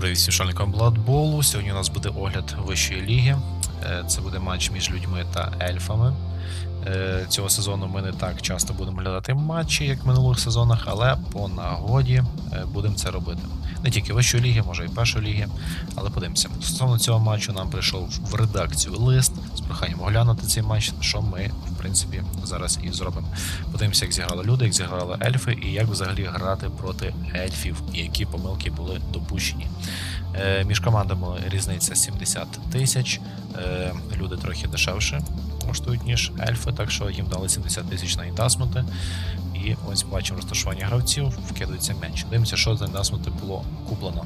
Привіт вішальникам Бладболу. Сьогодні у нас буде огляд вищої ліги. Е, Це буде матч між людьми та ельфами. Е, Цього сезону ми не так часто будемо глядати матчі, як в минулих сезонах, але по нагоді е, будемо це робити. Не тільки вищої ліги, може і першої ліги, але подивимося. Стосовно цього матчу нам прийшов в редакцію лист проханням оглянути цей матч, що ми, в принципі, зараз і зробимо. Подивимося, як зіграли люди, як зіграли ельфи, і як взагалі грати проти ельфів, і які помилки були допущені. Е, між командами різниця 70 тисяч. Е, люди трохи дешевше коштують, ніж ельфи, так що їм дали 70 тисяч на інтасмути. І ось бачимо розташування гравців, вкидується м'яч. Дивимося, що за інтасмути було куплено.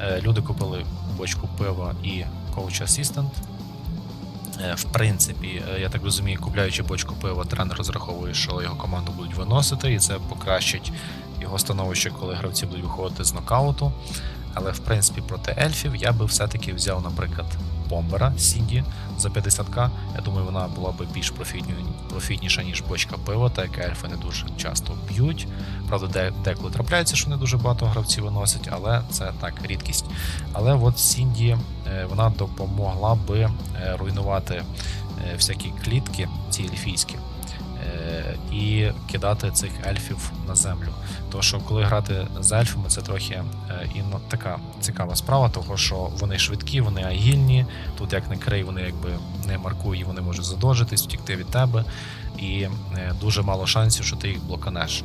Е, люди купили бочку пива і коуч асістент. Е, В принципі, е, я так розумію, купляючи бочку пива, тренер розраховує, що його команду будуть виносити, і це покращить його становище, коли гравці будуть виходити з нокауту. Але в принципі проти ельфів я би все-таки взяв, наприклад, бомбера Сінді за 50к. Я думаю, вона була б більш профітніша, ніж бочка пива, та яке ельфи не дуже часто б'ють. Правда, де, деколи трапляється, що не дуже багато гравців виносять, але це так рідкість. Але от Сінді е, вона допомогла би е, руйнувати е, всякі клітки, ці ельфійські. Е, І кидати цих ельфів на землю. Тому що коли грати з ельфами, це трохи е, і така цікава справа, того що вони швидкі, вони агільні. Тут як не крий, вони якби не маркують, вони можуть задовжитись, втікти від тебе. І е, дуже мало шансів, що ти їх блоканеш.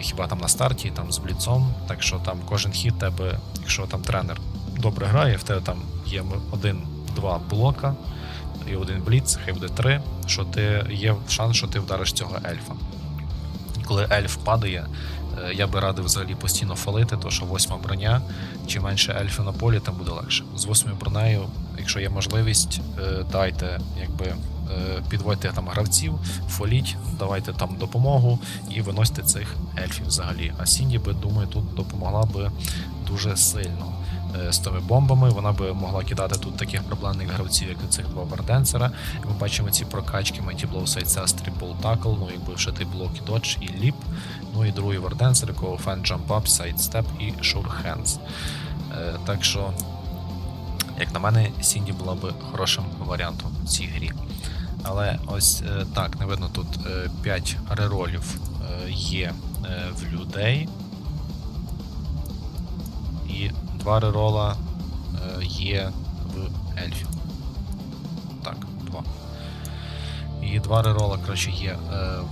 Хіба там на старті, там з бліцом, так що там кожен хід тебе, якщо там тренер добре грає, в тебе там є один-два блока і один бліц, хай буде три, що ти є шанс, що ти вдариш цього ельфа. Коли ельф падає, е, я би радив взагалі постійно фалити, то що восьма броня, чим менше ельфів на полі, тим буде легше. З восьмою бронею, якщо є можливість, е, дайте, якби е, підводьте там гравців, фоліть, давайте там допомогу і виносьте цих ельфів взагалі. А Сінді би, думаю, тут допомогла би дуже сильно. Е, З тими бомбами вона би могла кидати тут таких проблемних гравців, як цих два варденсера. Ми бачимо ці прокачки Blow, Sidestep, Triple Tackle, ну якби вшитий блок і додж і ліп. Ну і другий варденсер, якого Jump Up, Sidestep і. Е, Так що, як на мене, Сінді була би хорошим варіантом в цій грі. Але ось е, так, не видно тут 5 реролів е, є е, в людей. Два рерола е, є в ельфів. Так, два. І два рерола, коротше, є е,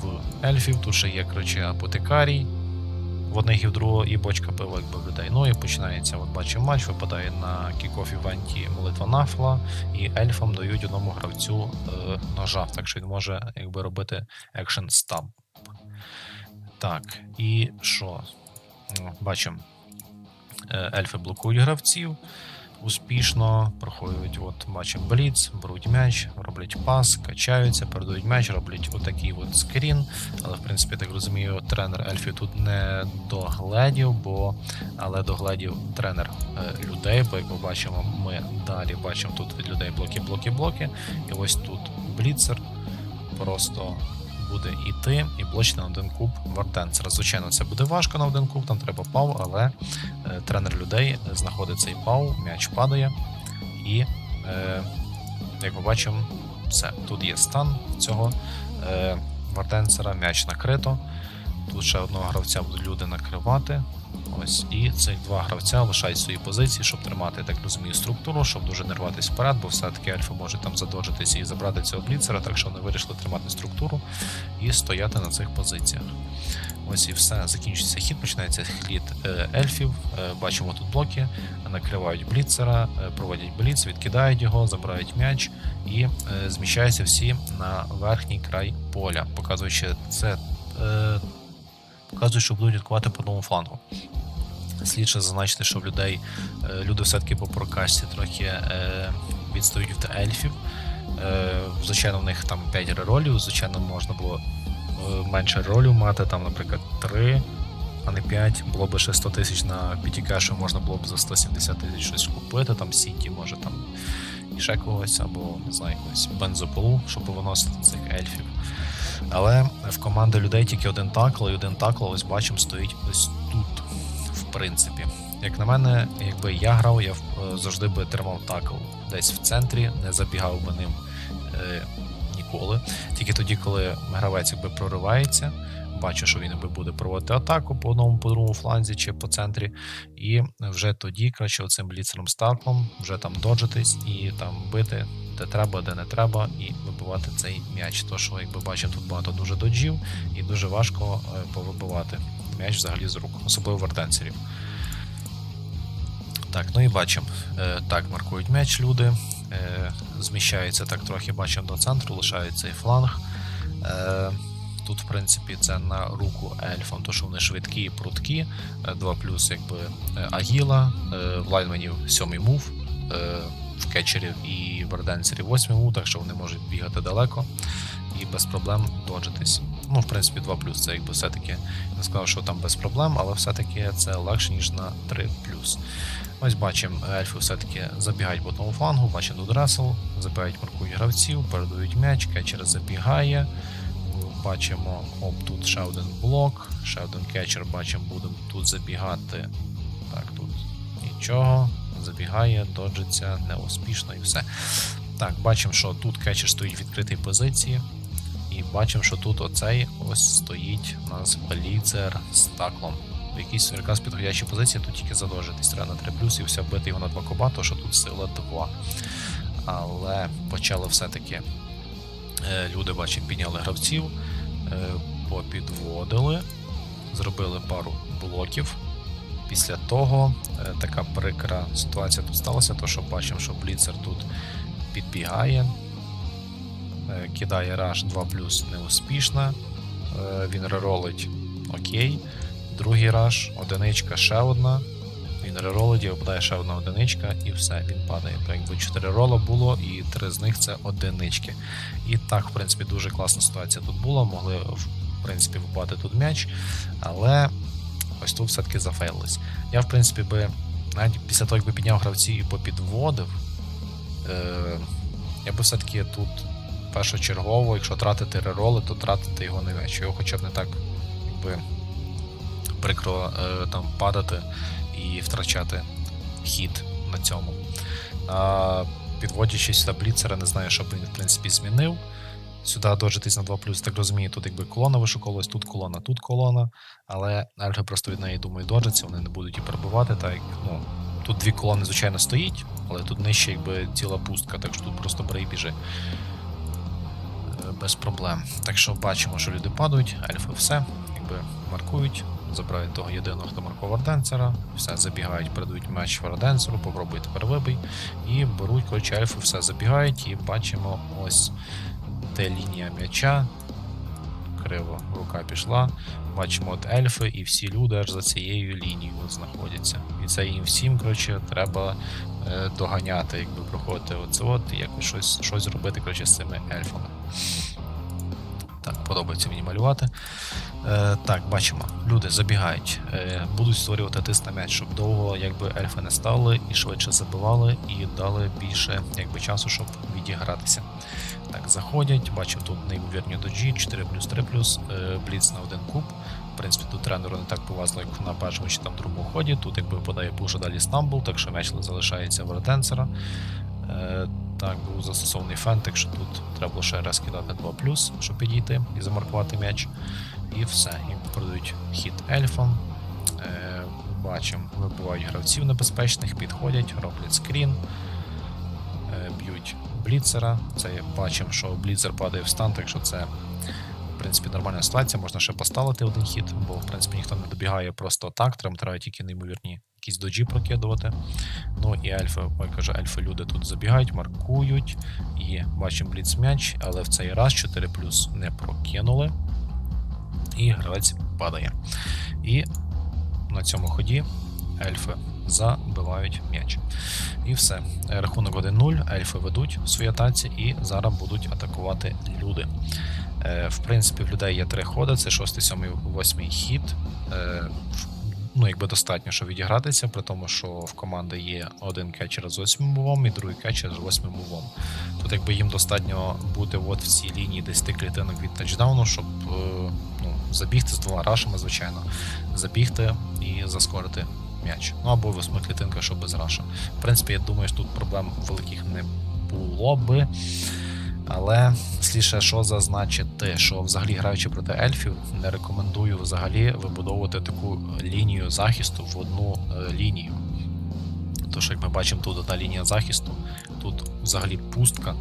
в ельфів. Тут ще є, коротше, апотекарій в одних і в другого, і бочка пива, якби в людей. Ну і починається, от бачимо матч, випадає на кікоф івенті молитва нафла, і ельфам дають одному гравцю е, ножа, так що він може якби робити екшен стамп. Так, і що? Бачимо. Е, Ельфи блокують гравців успішно, проходять от бачимо бліц, беруть м'яч, роблять пас, качаються, передають м'яч, роблять отакий от скрін. Але в принципі, так розумію, тренер Ельфі тут не догледів, бо але догледів тренер е, людей, бо як ми бачимо, ми далі бачимо тут від людей блоки, блоки, блоки. І ось тут бліцер просто буде йти і блочити на один куб варденсера. Звичайно, це буде важко на один куб, там треба пав, але е, тренер людей знаходить цей пау, м'яч падає, і, е, як ми бачимо, все. Тут є стан цього е, варденсера, м'яч накрито. Тут ще одного гравця будуть люди накривати. Ось, і цих два гравця лишають свої позиції, щоб тримати, так розумію, структуру, щоб дуже не рватися вперед, бо все-таки альфа може там задоджитися і забрати цього бліцера, так що вони вирішили тримати структуру і стояти на цих позиціях. Ось і все, закінчується хід, починається хід е, ельфів. Е, бачимо тут блоки, накривають бліцера, е, проводять бліц, відкидають його, забирають м'яч і зміщаються всі на верхній край поля, показуючи це. Показує, що будуть відкувати по одному флангу. Слід ще зазначити, що в людей е, люди все-таки по прокачці трохи е, відстають від ельфів. Е, звичайно, в них там 5 реролів, звичайно, можна було менше ролів мати, там, наприклад, 3, а не 5. Було б ще 100 тисяч на PTK, можна було б за 170 тисяч щось купити, там Сіті, може там ще когось, або не знаю, якусь бензополу, щоб виносити цих ельфів. Але в команди людей тільки один такл, і один такл, ось бачимо, стоїть ось тут, принципі. як на мене, якби я грав, я е, завжди би тримав такл десь в центрі, не забігав би ним е, ніколи. Тільки тоді, коли гравець якби проривається, бачу, що він якби буде проводити атаку по одному, по другому фланзі чи по центрі. І вже тоді, краще, оцим бліцером стаклом вже там доджитись і там бити де треба, де не треба, і вибивати цей м'яч. То що, якби бачимо, тут багато дуже доджів, і дуже важко е, повибивати м'яч взагалі з рук, особливо в. Так, ну і бачимо. Е, так, маркують м'яч люди. Е, зміщаються так трохи, бачимо до центру, лишають цей фланг. Е, Тут, в принципі, це на руку ельфам, то що вони швидкі і прудкі. 2 плюс якби Агіла, в лайнменів 7 мув, в кетчерів і в арденсерів 8 мув, так що вони можуть бігати далеко і без проблем доджитись. Ну, в принципі, 2 плюс це якби все-таки не сказав, що там без проблем, але все-таки це легше, ніж на 3 плюс. Ось бачимо, ельфи все-таки забігають по одному флангу, бачимо тут Ресл, забігають маркують гравців, передають м'яч, кетчер забігає. Бачимо, оп, тут ще один блок, ще один кетчер, бачимо, будемо тут забігати. Так, тут нічого, забігає, доджиться, неуспішно і все. Так, бачимо, що тут кетчер стоїть в відкритій позиції. І бачимо, що тут оцей ось стоїть у нас бліцер з таклом. В якійсь якраз підходящій позиції тут тільки задовжитись треба на 3 плюс і все бити його на 2 коба, то що тут сила 2. Але почали все-таки е, люди, бачимо, підняли гравців, е, попідводили, зробили пару блоків. Після того е, така прикра ситуація тут сталася, то що бачимо, що Бліцер тут підбігає, кидає раш 2 неуспішна, він реролить окей. Другий раш, одиничка, ще одна. Він реролить, випадає ще одна одиничка, і все, він падає. То якби 4 рола було, і 3 з них це одинички. І так, в принципі, дуже класна ситуація тут була. Могли, в принципі, випати тут м'яч, але ось тут все-таки зафейлились. Я, в принципі, би навіть після того, якби підняв гравці і попідводив, е, я би все-таки тут першочергово, якщо тратити рероли, то тратити його не м'яч. Його хоча б не так, якби прикро е, там падати і втрачати хід на цьому. А, Підводячись до бліцера, не знаю, що б він в принципі змінив. Сюди доджитись на 2 так розумію, тут якби колона вишукувалась, тут колона, тут колона. Але альги просто від неї думаю, доджаться, вони не будуть і перебувати. Так ну, Тут дві колони, звичайно, стоїть, але тут нижче якби ціла пустка, так що тут просто бери і біжи. Без проблем. Так що бачимо, що люди падають, альфи все, якби маркують забирають того єдиного, хто маркував Арденсера, все, забігають, передають меч Варденсеру, попробують тепер вибий. І беруть коротше, ельфи, все забігають, і бачимо ось де лінія м'яча. Криво рука пішла. Бачимо от ельфи і всі люди аж за цією лінією знаходяться. І це їм всім коротше, треба е, доганяти, якби проходити оце от якось щось щось зробити коротше, з цими ельфами. Так, подобається мені малювати. Е, Так, бачимо, люди забігають, е, будуть створювати тиск на м'яч, щоб довго якби ельфи не стали і швидше забивали, і дали більше якби, часу, щоб відігратися. Так, заходять, бачимо тут неймовірні доджі, 4 плюс 3 плюс, е, бліц на один куб. В принципі, тут тренеру не так повезло, як на першому чи там другому ході. Тут якби подає пуша далі Стамбул, так що м'яч залишається в ретенсера. Так, був застосований фент, так що тут треба було ще раз кидати 2 щоб підійти і замаркувати м'яч. І все. І продають хід ельфам. Е, Бачимо, вибивають гравців небезпечних, підходять, роблять скрін, е, б'ють бліцера. Це бачимо, що бліцер падає в стан, так що це в принципі нормальна ситуація, можна ще поставити один хід, бо в принципі ніхто не добігає просто так, треба тільки неймовірні якісь доджі прокидувати. Ну і альфа, ой, каже, альфа люди тут забігають, маркують. І бачимо бліц м'яч, але в цей раз 4 плюс не прокинули. І гравець падає. І на цьому ході ельфи забивають м'яч. І все. Рахунок 1-0, ельфи ведуть в своїй атаці і зараз будуть атакувати люди. Е, в принципі, в людей є три ходи: це 6, 7, 8 хід. Ну, якби достатньо, щоб відігратися, при тому, що в команди є один кетчер з 8 мувом і другий кетчер з 8 мувом. Тут якби їм достатньо бути от в цій лінії 10 клітинок від тачдауну, щоб е, ну, забігти з двома рашами, звичайно, забігти і заскорити м'яч. Ну або восьми клітинка, що без раша. В принципі, я думаю, що тут проблем великих не було би. Але сліше, що зазначити, що взагалі граючи проти ельфів, не рекомендую взагалі вибудовувати таку лінію захисту в одну е, лінію. Тож, як ми бачимо, тут одна лінія захисту, тут взагалі пустка,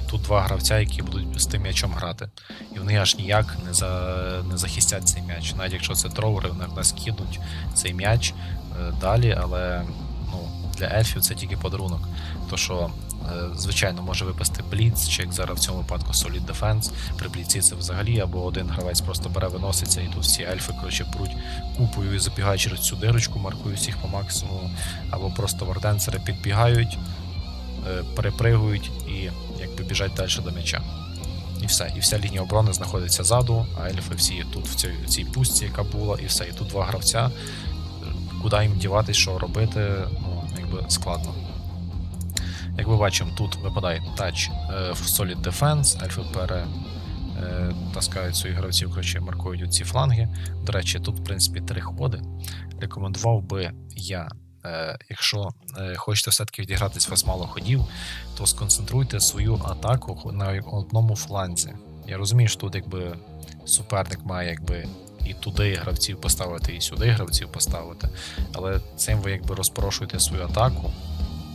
і тут два гравця, які будуть з тим м'ячом грати. І вони аж ніяк не за, не захистять цей м'яч. Навіть якщо це тровери, вони нас кинуть цей м'яч е, далі, але ну, для ельфів це тільки подарунок. То що Звичайно, може випасти бліц, чи як зараз в цьому випадку Solid Defense. При бліці це взагалі, або один гравець просто бере, виноситься, і тут всі ельфи коротше, пруть купою і забігають через цю дирочку, маркують всіх по максимуму, або просто варденсери підбігають, е, перепригують і якби біжать далі до м'яча. І все. І вся лінія оборони знаходиться ззаду, а ельфи всі тут в цій, в цій пустці, яка була, і все. І тут два гравця. Куди їм діватись, що робити, ну, якби складно. Як ми бачимо, тут випадає тач е, в Solid Defense, ельфи пере е, таскають своїх гравців, коротше, маркують ці фланги. До речі, тут, в принципі, три ходи. Рекомендував би я, е, якщо хочете все-таки відігратись, вас мало ходів, то сконцентруйте свою атаку на одному фланзі. Я розумію, що тут якби суперник має якби. І туди гравців поставити, і сюди гравців поставити. Але цим ви якби розпорошуєте свою атаку,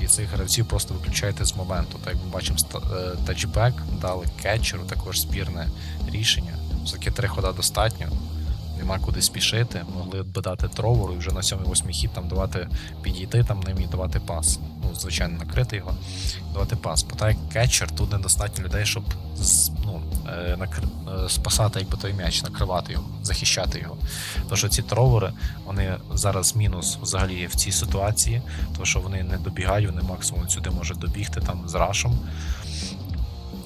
і цих гравців просто виключаєте з моменту. Так як ми бачимо, е, тачбек дали кетчеру, також спірне рішення. Все-таки три хода достатньо, нема куди спішити. Могли б дати тровору і вже на 7-8 хід там давати підійти там ним і давати пас. Ну, звичайно, накрити його, давати пас. Бо так як кетчер, тут недостатньо людей, щоб ну, спасати якби той м'яч, накривати його, захищати його. Тому що ці тровери, вони зараз мінус взагалі в цій ситуації, тому що вони не добігають, вони максимум сюди можуть добігти там з рашем.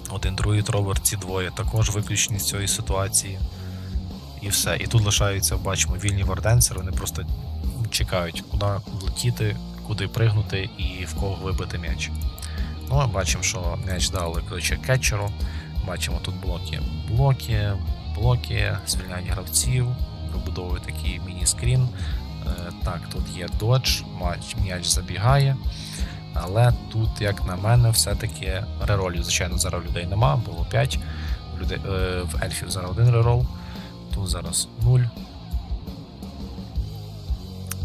Один другий тровер, ці двоє також виключені з цієї ситуації. І все. І тут лишаються, бачимо, вільні варденсери, вони просто чекають, куди влетіти, куди пригнути і в кого вибити м'яч. Ну, бачимо, що м'яч дали коротше, кетчеру. Бачимо тут блоки, блоки, блоки, звільняють гравців, вибудовує такий міні-скрін. Е, так, тут є додж, м'яч забігає. Але тут, як на мене, все-таки реролів. Звичайно, зараз людей нема, було 5. Людей, е, в ельфів зараз один рерол, тут зараз 0.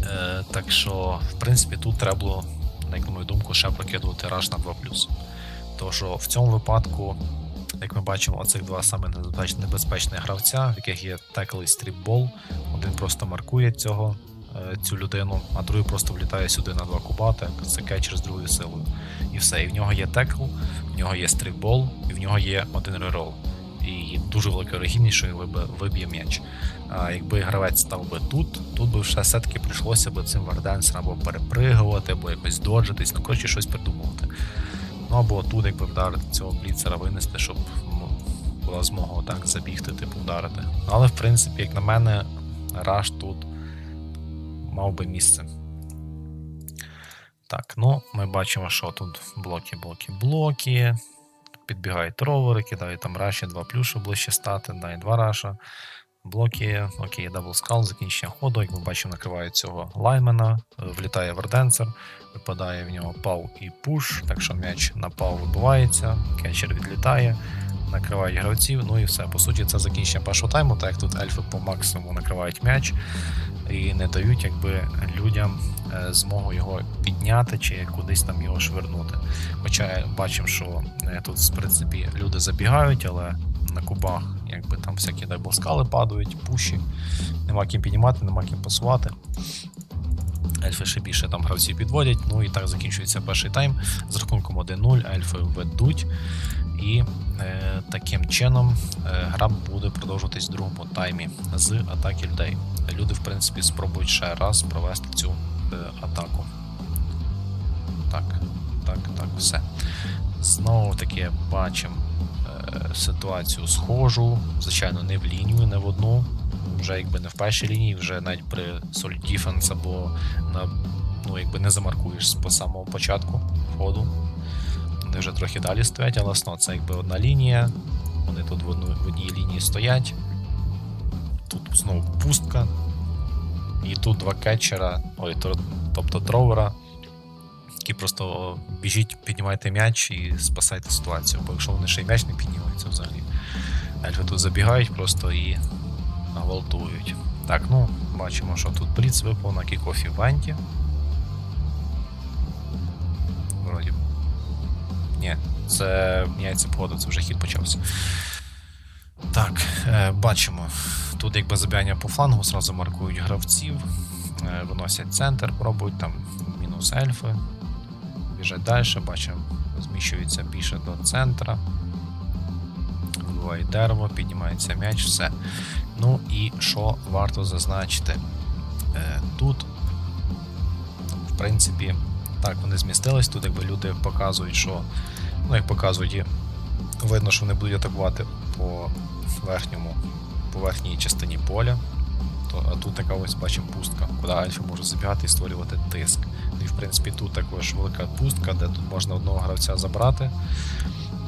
Е, так що, в принципі, тут треба було, на мою думку, ще прокидувати раш на 2. Тому що в цьому випадку як ми бачимо, оцих два саме небезпечних гравця, в яких є текл і стріпбол. Один просто маркує цього, е, цю людину, а другий просто влітає сюди на два кубати, це кетчер з другою силою. І все. І в нього є текл, в нього є стріпбол, і в нього є один рерол. І дуже велика вирогідність, що він виб'є м'яч. А якби гравець став би тут, тут би все все-таки прийшлося б цим варденсерам або перепригувати, або якось доджитись, ну коротше щось придумувати. Ну або тут якби вдарити цього бліцера винести, щоб була змога так забігти, типу вдарити. Але в принципі, як на мене, раш тут мав би місце. Так, ну ми бачимо, що тут блоки, блоки, блоки. Підбігають ровери, кидають там раші, два плюші ближче стати, да, і два раша. Блоки, окей, даблскал, закінчення ходу. Як ми бачимо, накривають цього лаймена, влітає верденсер, випадає в нього пау і пуш, так що м'яч на пау вибивається, кетчер відлітає, накривають гравців, ну і все. По суті, це закінчення першого тайму, так як тут ельфи по максимуму накривають м'яч і не дають якби людям е, змогу його підняти чи кудись там його швернути. Хоча бачимо, що е, тут в принципі люди забігають, але на кубах, якби там всякі дайблскали падають, пуші, нема ким піднімати, нема ким пасувати. Ельфи ще більше там гравців підводять, ну і так закінчується перший тайм. З рахунком 1-0 ельфи ведуть. І е, таким чином е, гра буде продовжуватись в другому таймі з атаки людей. Люди, в принципі, спробують ще раз провести цю е, атаку. Так, так, так, все. Знову таки бачимо ситуацію схожу. Звичайно, не в лінію, не в одну вже якби не в першій лінії, вже навіть при Solid Defense або на, ну, якби не замаркуєш по самого початку ходу. Вони вже трохи далі стоять, але сно, це якби одна лінія. Вони тут в, одну, в одній лінії стоять. Тут знову пустка. І тут два кетчера, ой, тобто тровера, які просто біжіть, піднімайте м'яч і спасайте ситуацію. Бо якщо вони ще й м'яч не піднімаються взагалі. Ельфи тут забігають просто і гвалтують. Так, ну, бачимо, що тут Бліц випав на кікофі Ванті. Вроді. Ні, це міняється погода, це вже хід почався. Так, е, бачимо. Тут якби забігання по флангу, зразу маркують гравців, е, виносять центр, пробують там мінус ельфи. Біжать далі, бачимо, зміщується більше до центра. Вбиває дерево, піднімається м'яч, все. Ну і що варто зазначити? Е, тут, в принципі, так, вони змістились. Тут якби люди показують, що, ну як показують, видно, що вони будуть атакувати по верхньому, по верхній частині поля. А тут така ось бачимо пустка, куди альфа може забігати і створювати тиск. В принципі тут також велика пустка, де тут можна одного гравця забрати,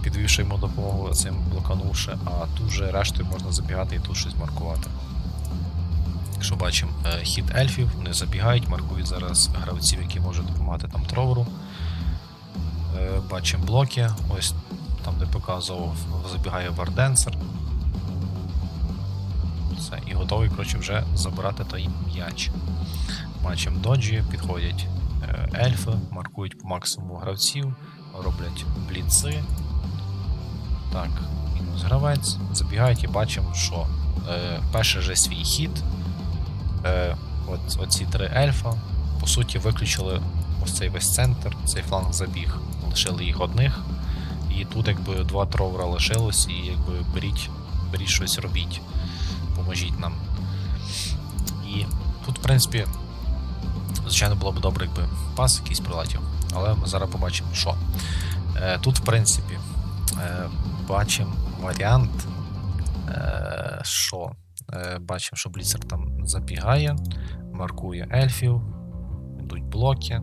підвівши йому допомогу цим блоканувши, а тут вже рештою можна забігати і тут щось маркувати. Якщо бачимо е, хід ельфів, вони забігають, маркують зараз гравців, які можуть допомагати там троверу. Е, Бачимо блоки, ось там, де показував, забігає варденсер. Все, і готовий, коротше, вже забирати той м'яч. Бачимо доджі, підходять ельфи, маркують по максимуму гравців, роблять бліци. Так, мінус гравець. Забігають і бачимо, що е, перший же свій хід. Е, от, оці три ельфа, по суті, виключили ось цей весь центр, цей фланг забіг, лишили їх одних. І тут якби два тровера лишилось, і якби беріть, беріть щось робіть, поможіть нам. І тут, в принципі, звичайно, було б добре, якби пас якийсь прилетів, але ми зараз побачимо, що. Е, тут, в принципі, е, бачимо варіант, е, що бачимо, що Бліцер там забігає, маркує ельфів, йдуть блоки,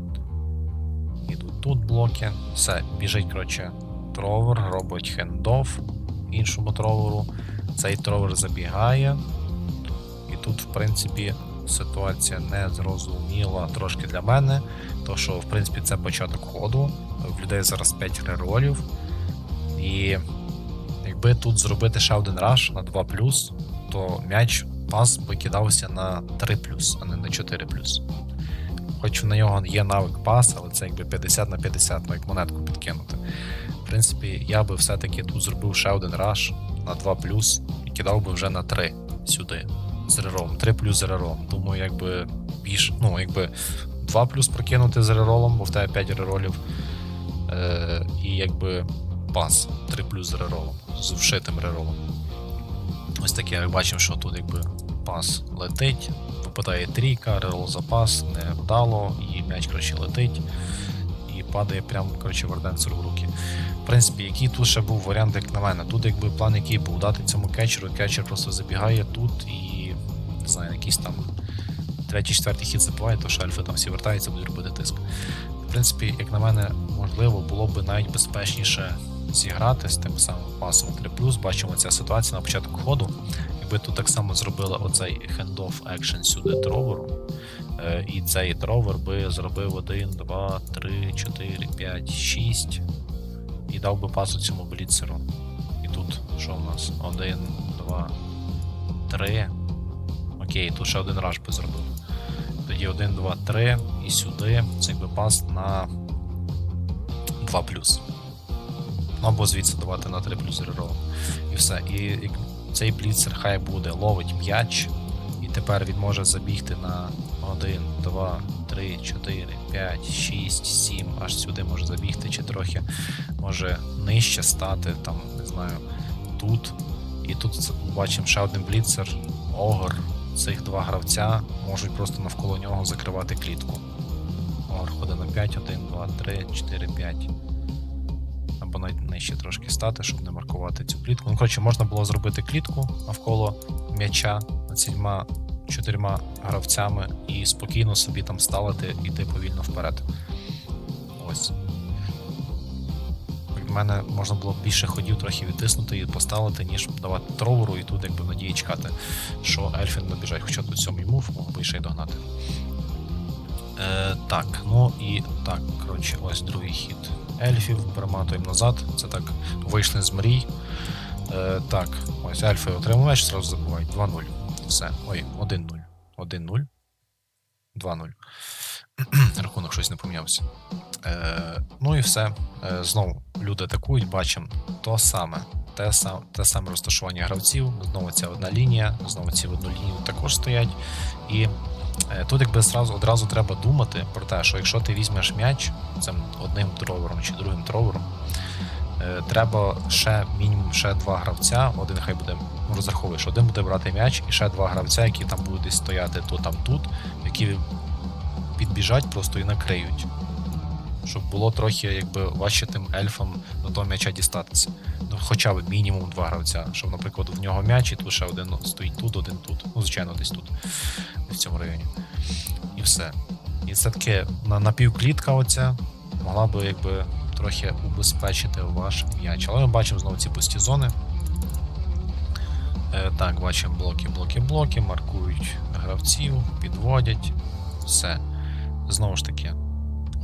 йдуть тут блоки, все, біжить, коротше, тровер, робить хендоф іншому троверу. Цей тровер забігає. І тут, в принципі, ситуація не зрозуміла трошки для мене. То що, в принципі, це початок ходу. В людей зараз 5 реролів. І якби тут зробити ще один раш на 2, то м'яч пас би кидався на 3, а не на 4. Хоч на нього є навик пас, але це якби 50 на 50, ну як монетку підкинути. В принципі, я би все-таки тут зробив ще один раш на 2 і кидав би вже на 3 сюди. З реролом. 3 плюс з реролом. Думаю, якби більш, ну, якби 2 плюс прокинути з реролом, бо в тебе 5 реролів. Е, і якби пас 3 плюс з реролом, з вшитим реролом. Ось таке, як бачимо, що тут якби пас летить, випадає трійка, рерол запас, не вдало, і м'яч коротше, летить і падає прямо коротше, варденсеру в руки. В принципі, який тут ще був варіант, як на мене. Тут якби план який був дати цьому кетчеру, кетчер просто забігає тут і знаю, якийсь там третій, четвертий хід забиває, то що альфи там всі вертаються, будуть робити тиск. В принципі, як на мене, можливо, було б навіть безпечніше зіграти з тим самим пасом 3 Бачимо ця ситуація на початку ходу. Якби тут так само зробили оцей хендоф екшен сюди троверу, е, і цей тровер би зробив 1, 2, 3, 4, 5, 6 і дав би пасу цьому бліцеру. І тут що у нас? 1, 2, 3. Окей, тут ще один раш би зробив. Тоді 1, 2, 3 і сюди цей би пас на 2 Ну або звідси давати на 3 плюс рерол. І все. І, цей бліцер хай буде, ловить м'яч, і тепер він може забігти на 1, 2, 3, 4, 5, 6, 7, аж сюди може забігти, чи трохи може нижче стати, там, не знаю, тут. І тут бачимо ще один бліцер, огр. Цих два гравця можуть просто навколо нього закривати клітку. Огр ходить на 5, 1, 2, 3, 4, 5 або навіть нижче трошки стати, щоб не маркувати цю клітку. Ну, коротше, можна було зробити клітку навколо м'яча над цільма чотирма гравцями і спокійно собі там ставити і йти повільно вперед. Ось. Мене можна було більше ходів трохи відтиснути і поставити, ніж давати троверу, і тут якби надії чекати, що ельфи не добіжать, хоча тут сьомий мув, мог би ще й догнати. Е, так, ну і так, коротше, ось другий хід ельфів, перематуємо назад. Це так, вийшли з мрій. Е, так, ось ельфи меч, зразу забувають. 2-0. Все. Ой, 1-0. 1-0. 2-0. Рахунок щось не помінявся. Е, ну і все. Е, знову люди атакують, бачимо то саме. Те, сам, те саме розташування гравців, знову ця одна лінія, знову ці в одну лінію також стоять. І е, тут якби зразу одразу треба думати про те, що якщо ти візьмеш м'яч цим одним тровером чи другим тровером, треба ще мінімум ще два гравця. Один хай буде ну, розраховує, що один буде брати м'яч, і ще два гравця, які там будуть стояти то там тут, які підбіжать просто і накриють. Щоб було трохи якби важче тим ельфам до того м'яча дістатися. Ну, хоча б мінімум два гравця. Щоб, наприклад, в нього м'яч, і тут ще один стоїть тут, один тут. Ну, звичайно, десь тут, в цьому районі. І все. І таке на напівклітка оця могла би якби трохи убезпечити ваш м'яч. Але ми бачимо знову ці пусті зони. Е, так, бачимо блоки, блоки, блоки, маркують гравців, підводять. Все. Знову ж таки,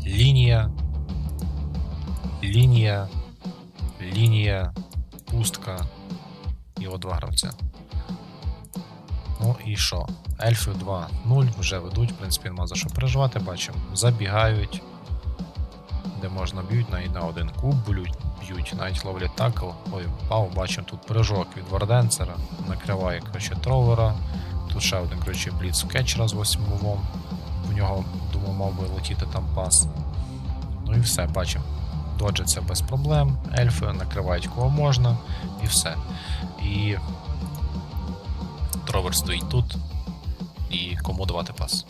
лінія, лінія, лінія, пустка. І от два гравця. Ну і що? Ельфи 2-0 вже ведуть, в принципі, нема за що переживати, бачимо. Забігають, де можна б'ють, навіть на один куб б'ють, навіть ловлять такл. Ой, пав, бачимо тут прыжок від Варденцера, накриває коротше, тровера. Тут ще один коротше, бліц кетчера з 8 мовом. В нього, думаю, мав би летіти там пас. Ну і все, бачимо. Доджаться без проблем, ельфи накривають кого можна, і все. І тровер стоїть тут, і кому давати пас.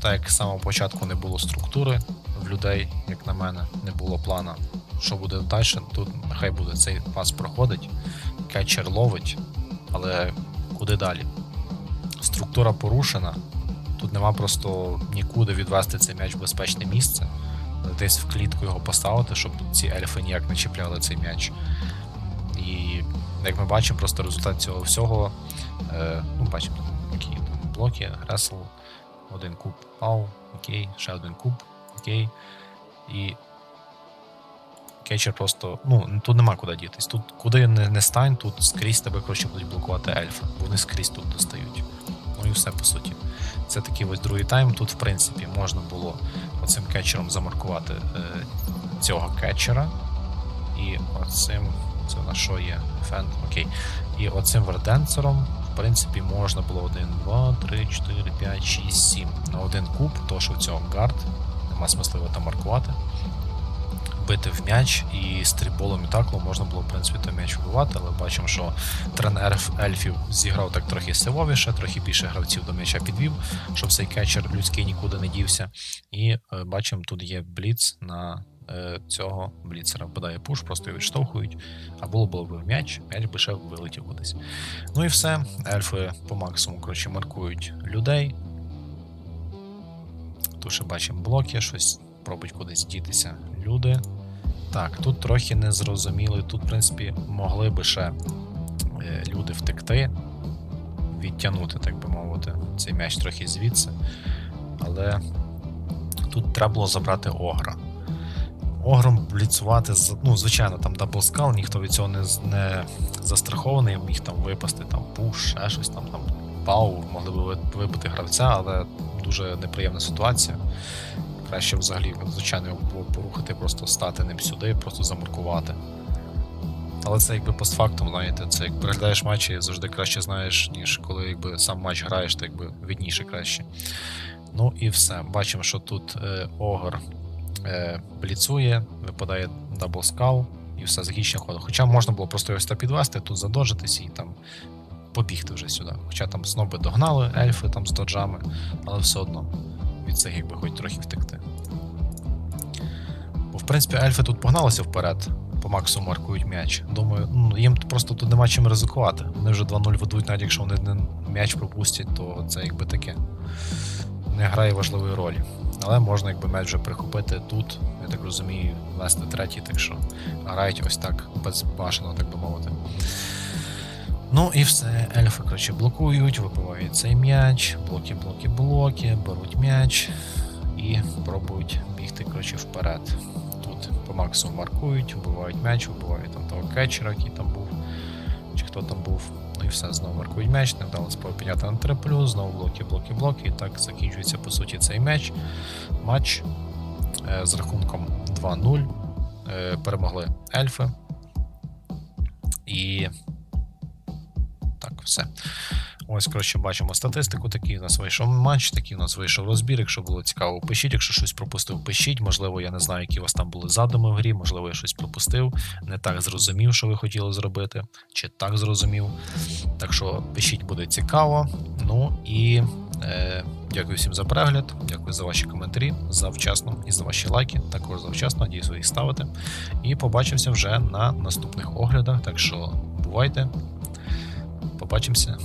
Так як з самого початку не було структури в людей, як на мене, не було плана, що буде далі, тут нехай буде цей пас проходить, кетчер ловить, але куди далі? Структура порушена, тут нема просто нікуди відвести цей м'яч в безпечне місце, десь в клітку його поставити, щоб ці ельфи ніяк не чіпляли цей м'яч. І як ми бачимо, просто результат цього всього. Е, ну, бачимо, які там блоки, гресл, один куб пау, окей, ще один куб, окей. І кетчер просто. Ну, тут нема куди дітись. Тут куди не, не стань, тут скрізь тебе коротше будуть блокувати ельфи. Вони скрізь тут достають. Ну і все по суті. Це такий ось другий тайм. Тут, в принципі, можна було оцим кетчером замаркувати е, цього кетчера. І оцим. Це на що є? Фен, окей. І оцим верденцером, в принципі, можна було 1, 2, 3, 4, 5, 6, 7 на один куб, то що в цього гард, нема смисла там маркувати. Бити в м'яч і стріболом і таклом можна було, в принципі, той м'яч вбивати, але бачимо, що тренер ельфів зіграв так трохи сивовіше, трохи більше гравців до м'яча підвів, щоб цей кетчер людський нікуди не дівся. І е, бачимо, тут є бліц на е, цього бліцера. Впадає пуш, просто його відштовхують. А було б в м'яч, м'яч би ще вилетів кудись. Ну і все. Ельфи по максимуму коротше, маркують людей. Тут ще бачимо блоки, щось пробують кудись дітися люди. Так, тут трохи не зрозуміли. Тут, в принципі, могли би ще е, люди втекти, відтягнути, так би мовити, цей м'яч трохи звідси. Але тут треба було забрати огра. Огром бліцувати, ну, звичайно, там даблскал, ніхто від цього не, не застрахований, міг там випасти там пуш, ще щось там, там пау, могли б вибити гравця, але дуже неприємна ситуація. Краще взагалі, звичайно, його було порухати, просто стати ним сюди, просто замаркувати. Але це якби постфактум, знаєте, це як переглядаєш матчі, завжди краще знаєш, ніж коли якби сам матч граєш, то якби видніше краще. Ну і все. Бачимо, що тут е, Огр е, бліцує, випадає даблскал і все закінчення ходу. Хоча можна було просто його підвести, тут задоджитись і там побігти вже сюди. Хоча там сноби догнали ельфи там з доджами, але все одно від цих якби хоч трохи втекти. Бо в принципі ельфи тут погналися вперед, по максимуму маркують м'яч. Думаю, ну їм просто тут нема чим ризикувати. Вони вже 2-0 ведуть, навіть якщо вони м'яч пропустять, то це якби таке. не грає важливої ролі. Але можна якби м'яч вже прихопити тут, я так розумію, вести третій, так що грають ось так безбашено, так би мовити. Ну і все, ельфи, коротше, блокують, вибивають цей м'яч, блоки, блоки, блоки, беруть м'яч і пробують бігти коротше, вперед. Тут по максимуму маркують, вбивають м'яч, вбивають там того кетчера, який там був, чи хто там був. Ну і все, знову маркують м'яч, не вдалося підняти на 3 знову блоки, блоки, блоки. І так закінчується по суті цей м'яч. Матч е, з рахунком 2-0. Е, перемогли ельфи. І все. Ось, коротше, бачимо статистику. Такий у нас вийшов матч, такий у нас вийшов розбір. Якщо було цікаво, пишіть. Якщо щось пропустив, пишіть. Можливо, я не знаю, які у вас там були задуми в грі, можливо, я щось пропустив, не так зрозумів, що ви хотіли зробити, чи так зрозумів. Так що пишіть, буде цікаво. Ну і е, дякую всім за перегляд, дякую за ваші коментарі, за вчасно і за ваші лайки. Також за вчасно, надіюсь, ви їх ставите. І побачимося вже на наступних оглядах. Так що бувайте. Побачимося.